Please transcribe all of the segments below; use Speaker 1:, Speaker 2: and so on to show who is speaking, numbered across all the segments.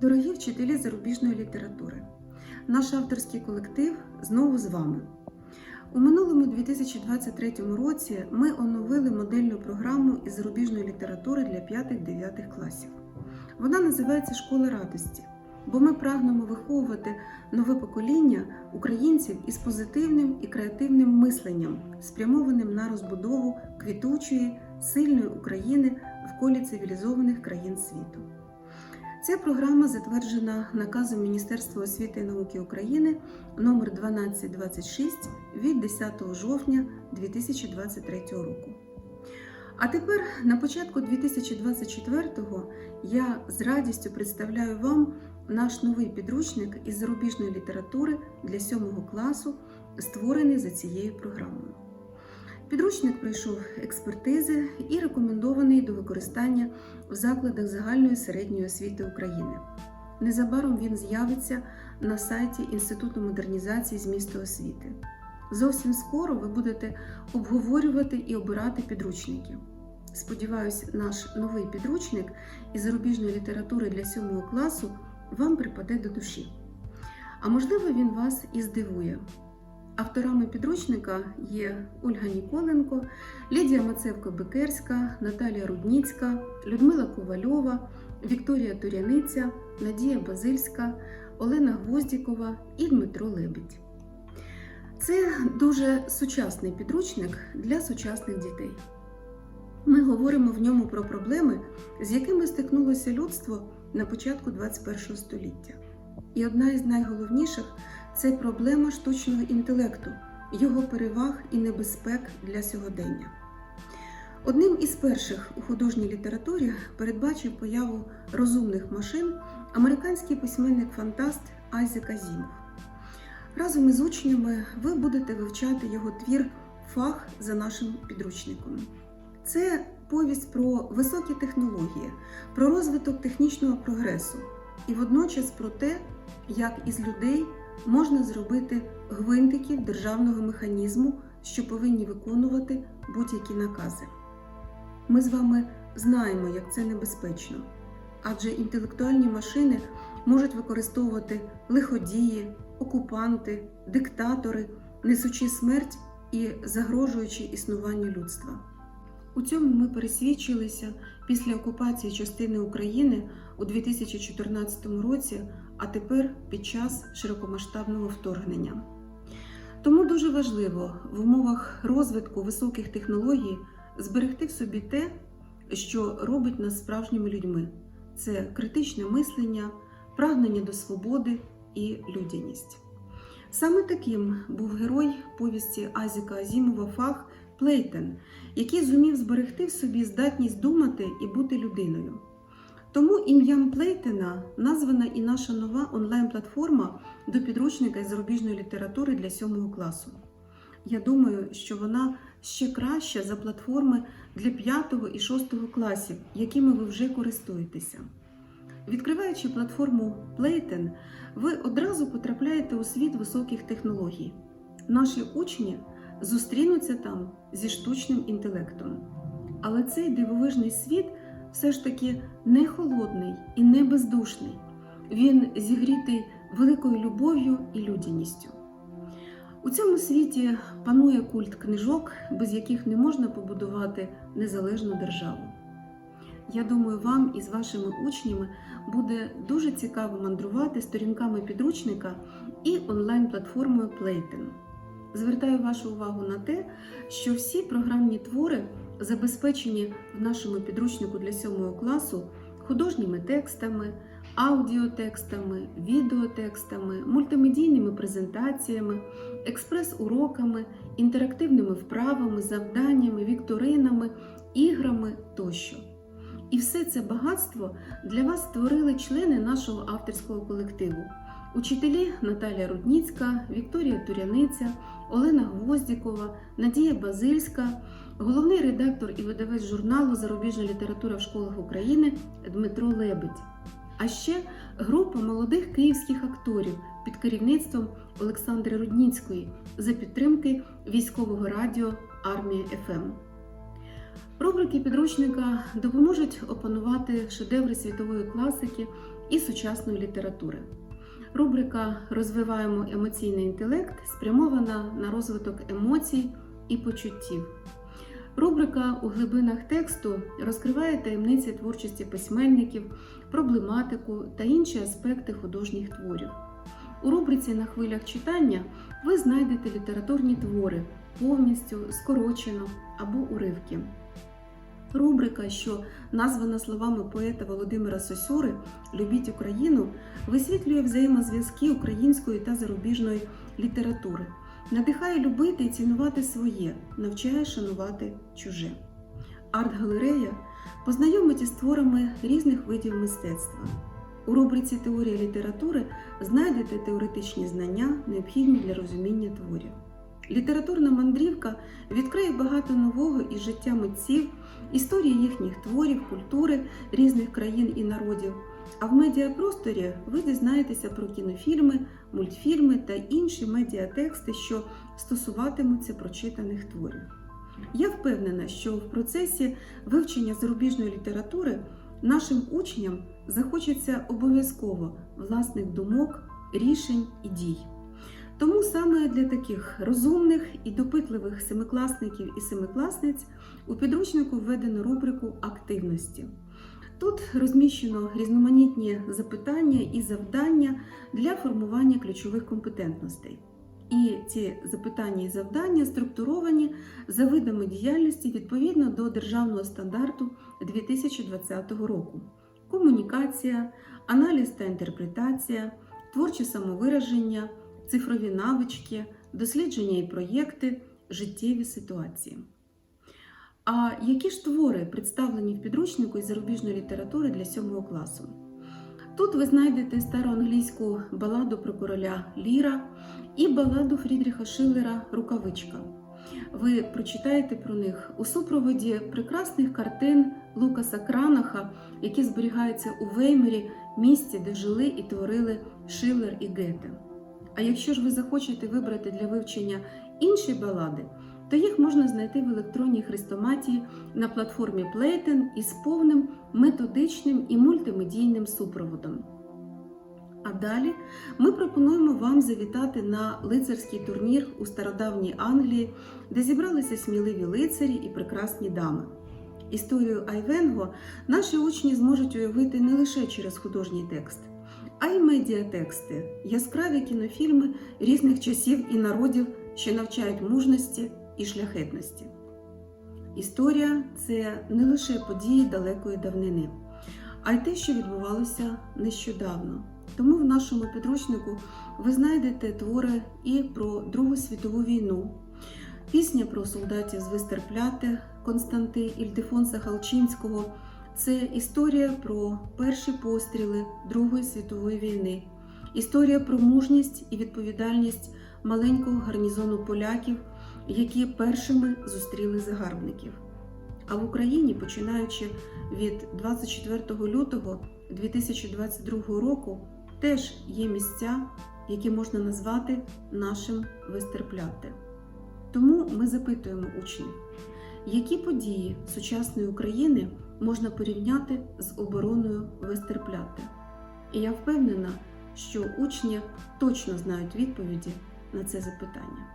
Speaker 1: Дорогі вчителі зарубіжної літератури, наш авторський колектив знову з вами. У минулому 2023 році ми оновили модельну програму із зарубіжної літератури для 5-9 класів. Вона називається Школа радості, бо ми прагнемо виховувати нове покоління українців із позитивним і креативним мисленням, спрямованим на розбудову квітучої, сильної України в колі цивілізованих країн світу. Ця програма затверджена наказом Міністерства освіти і науки України номер 1226 від 10 жовтня 2023 року. А тепер, на початку 2024-го, я з радістю представляю вам наш новий підручник із зарубіжної літератури для 7 класу, створений за цією програмою. Підручник пройшов експертизи і рекомендований до використання в закладах загальної середньої освіти України. Незабаром він з'явиться на сайті Інституту модернізації змісту освіти. Зовсім скоро ви будете обговорювати і обирати підручники. Сподіваюсь, наш новий підручник із зарубіжної літератури для 7 класу вам припаде до душі. А можливо, він вас і здивує. Авторами підручника є Ольга Ніколенко, Лідія Мацевко-Бекерська, Наталія Рудніцька, Людмила Ковальова, Вікторія Туряниця, Надія Базильська, Олена Гвоздікова і Дмитро Лебідь. Це дуже сучасний підручник для сучасних дітей. Ми говоримо в ньому про проблеми, з якими стикнулося людство на початку 21 століття. І одна із найголовніших це проблема штучного інтелекту, його переваг і небезпек для сьогодення. Одним із перших у художній літературі передбачив появу розумних машин американський письменник-фантаст Айзек Азімов. Разом із учнями ви будете вивчати його твір Фах за нашим підручником. Це повість про високі технології, про розвиток технічного прогресу і водночас про те, як із людей можна зробити гвинтиків державного механізму, що повинні виконувати будь-які накази. Ми з вами знаємо, як це небезпечно, адже інтелектуальні машини можуть використовувати лиходії, окупанти, диктатори, несучи смерть і загрожуючи існуванню людства. У цьому ми пересвідчилися після окупації частини України у 2014 році, а тепер під час широкомасштабного вторгнення. Тому дуже важливо в умовах розвитку високих технологій зберегти в собі те, що робить нас справжніми людьми: це критичне мислення, прагнення до свободи і людяність. Саме таким був герой повісті Азіка Азімова Фах Плейтен, який зумів зберегти в собі здатність думати і бути людиною. Тому ім'ям Плейтена названа і наша нова онлайн-платформа до підручника із зарубіжної літератури для 7 класу. Я думаю, що вона ще краща за платформи для 5 і 6 класів, якими ви вже користуєтеся. Відкриваючи платформу Playten, ви одразу потрапляєте у світ високих технологій. Наші учні зустрінуться там зі штучним інтелектом. Але цей дивовижний світ все ж таки не холодний і не бездушний. Він зігрітий великою любов'ю і людяністю. У цьому світі панує культ книжок, без яких не можна побудувати незалежну державу. Я думаю, вам із вашими учнями буде дуже цікаво мандрувати сторінками підручника і онлайн-платформою Playten. Звертаю вашу увагу на те, що всі програмні твори забезпечені в нашому підручнику для 7 класу художніми текстами, аудіотекстами, відеотекстами, мультимедійними презентаціями, експрес-уроками, інтерактивними вправами, завданнями, вікторинами, іграми тощо. І все це багатство для вас створили члени нашого авторського колективу. Учителі Наталія Рудніцька, Вікторія Туряниця, Олена Гвоздікова, Надія Базильська, головний редактор і видавець журналу Зарубіжна література в школах України Дмитро Лебедь. А ще група молодих київських акторів під керівництвом Олександри Рудніцької за підтримки військового радіо Армія ФМ. Рубрики підручника допоможуть опанувати шедеври світової класики і сучасної літератури. Рубрика Розвиваємо емоційний інтелект спрямована на розвиток емоцій і почуттів. Рубрика У глибинах тексту розкриває таємниці творчості письменників, проблематику та інші аспекти художніх творів. У рубриці На хвилях читання ви знайдете літературні твори повністю, скорочено або уривки. Рубрика, що названа словами поета Володимира Сосюри Любіть Україну, висвітлює взаємозв'язки української та зарубіжної літератури, надихає любити і цінувати своє, навчає шанувати чуже. Арт-галерея познайомить із творами різних видів мистецтва. У рубриці Теорія літератури знайдете теоретичні знання, необхідні для розуміння творів. Літературна мандрівка відкриє багато нового із життя митців, історії їхніх творів, культури різних країн і народів. А в медіапросторі ви дізнаєтеся про кінофільми, мультфільми та інші медіатексти, що стосуватимуться прочитаних творів. Я впевнена, що в процесі вивчення зарубіжної літератури нашим учням захочеться обов'язково власних думок, рішень і дій. Тому саме для таких розумних і допитливих семикласників і семикласниць у підручнику введено рубрику активності. Тут розміщено різноманітні запитання і завдання для формування ключових компетентностей. І ці запитання і завдання структуровані за видами діяльності відповідно до державного стандарту 2020 року: комунікація, аналіз та інтерпретація, творче самовираження, цифрові навички, дослідження і проєкти, життєві ситуації. А які ж твори представлені в підручнику із зарубіжної літератури для 7 класу? Тут ви знайдете староанглійську баладу про короля Ліра і баладу Фрідріха Шиллера Рукавичка. Ви прочитаєте про них у супроводі прекрасних картин Лукаса Кранаха, які зберігаються у Веймері, місці, де жили і творили Шиллер і Гете. А якщо ж ви захочете вибрати для вивчення інші балади, то їх можна знайти в електронній хрестоматії на платформі Playten із повним методичним і мультимедійним супроводом. А далі ми пропонуємо вам завітати на лицарський турнір у стародавній Англії, де зібралися сміливі лицарі і прекрасні дами. Історію Айвенго наші учні зможуть уявити не лише через художній текст, а й медіатексти, яскраві кінофільми різних часів і народів, що навчають мужності і шляхетності. Історія це не лише події далекої давнини, а й те, що відбувалося нещодавно. Тому в нашому підручнику ви знайдете твори і про Другу світову війну, пісня про солдатів з Вистерпляти Константи Ільдефонса Халчинського. Це історія про перші постріли Другої світової війни, історія про мужність і відповідальність маленького гарнізону поляків, які першими зустріли загарбників. А в Україні, починаючи від 24 лютого 2022 року, теж є місця, які можна назвати нашим Вестерпляте. Тому ми запитуємо учнів, які події сучасної України можна порівняти з обороною Вестерпляте. І я впевнена, що учні точно знають відповіді на це запитання.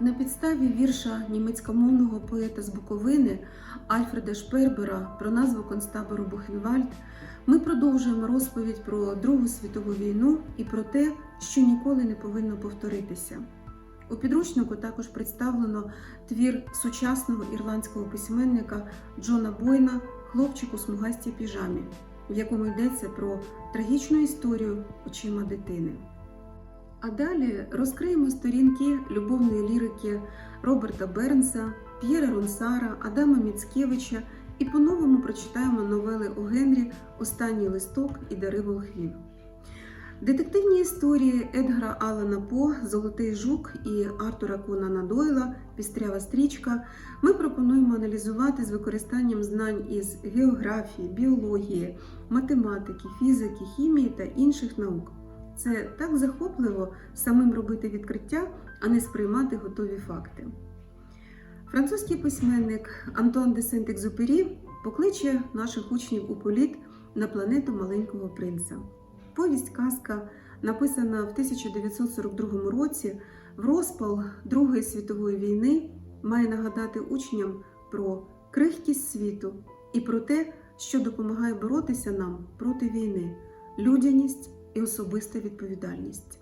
Speaker 1: На підставі вірша німецькомовного поета з Буковини Альфреда Шпербера про назву концтабору Бухенвальд ми продовжуємо розповідь про Другу світову війну і про те, що ніколи не повинно повторитися. У підручнику також представлено твір сучасного ірландського письменника Джона Бойна Хлопчик у смугастій піжамі, в якому йдеться про трагічну історію очима дитини. А далі розкриємо сторінки любовної лірики Роберта Бернса, П'єра Ронсара, Адама Міцкевича і по-новому прочитаємо новели О Генрі Останній листок і Дари волхвів. Детективні історії Едгара Алана По, Золотий жук і Артура Конана Дойла Пістрява стрічка ми пропонуємо аналізувати з використанням знань із географії, біології, математики, фізики, хімії та інших наук. Це так захопливо самим робити відкриття, а не сприймати готові факти. Французький письменник Антуан де Сент-Екзюпері покличе наших учнів у політ на планету маленького принца. Повість казка, написана в 1942 році в розпал Другої світової війни, має нагадати учням про крихкість світу і про те, що допомагає боротися нам проти війни, людяність і особиста відповідальність.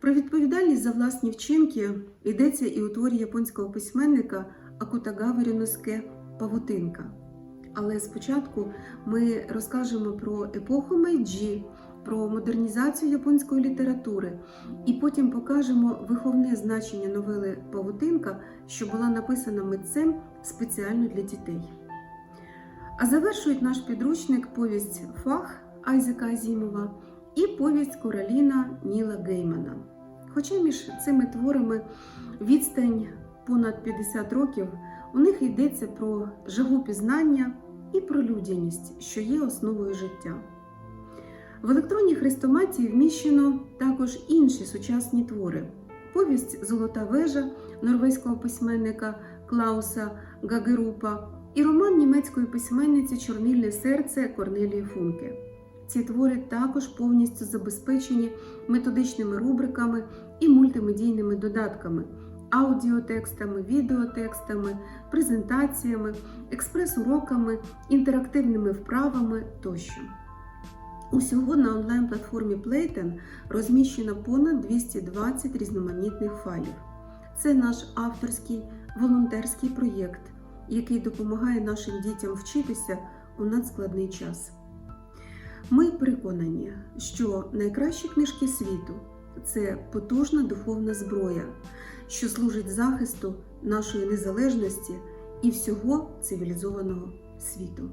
Speaker 1: Про відповідальність за власні вчинки йдеться і у творі японського письменника Акутагаві Рюноске Павутинка. Але спочатку ми розкажемо про епоху Мейджі, про модернізацію японської літератури, і потім покажемо виховне значення новели Павутинка, що була написана митцем спеціально для дітей. А завершують наш підручник повість Фах Айзека Азімова і повість Короліна Ніла Геймана. Хоча між цими творами відстань понад 50 років, у них йдеться про жагу пізнання і про людяність, що є основою життя. В електронній хрестоматії вміщено також інші сучасні твори: повість Золота вежа норвезького письменника Клауса Гагерупа і роман німецької письменниці Чорнильне серце Корнелії Функе. Ці твори також повністю забезпечені методичними рубриками і мультимедійними додатками, аудіотекстами, відеотекстами, презентаціями, експрес-уроками, інтерактивними вправами тощо. Усього на онлайн-платформі Playten розміщено понад 220 різноманітних файлів. Це наш авторський волонтерський проєкт, який допомагає нашим дітям вчитися у надскладний час. Ми переконані, що найкращі книжки світу це потужна духовна зброя, що служить захисту нашої незалежності і всього цивілізованого світу.